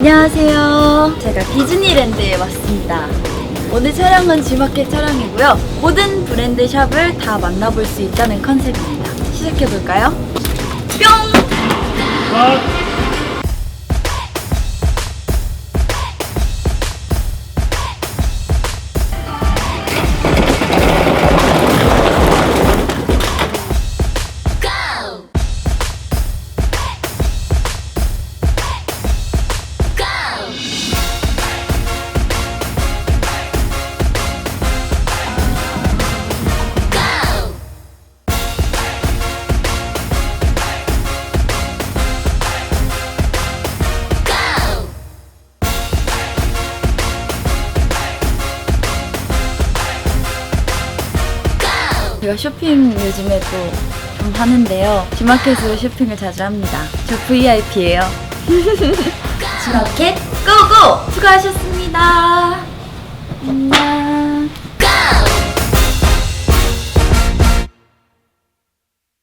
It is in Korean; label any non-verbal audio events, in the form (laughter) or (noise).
안녕하세요. 제가 디즈니랜드에 왔습니다. 오늘 촬영은 G마켓 촬영이고요. 모든 브랜드 샵을 다 만나볼 수 있다는 컨셉입니다. 시작해볼까요? 뿅! 제가 쇼핑 요즘에 또 좀 하는데요. G마켓으로 쇼핑을 자주 합니다. 저 VIP예요. (laughs) G마켓 고고! 수고하셨습니다.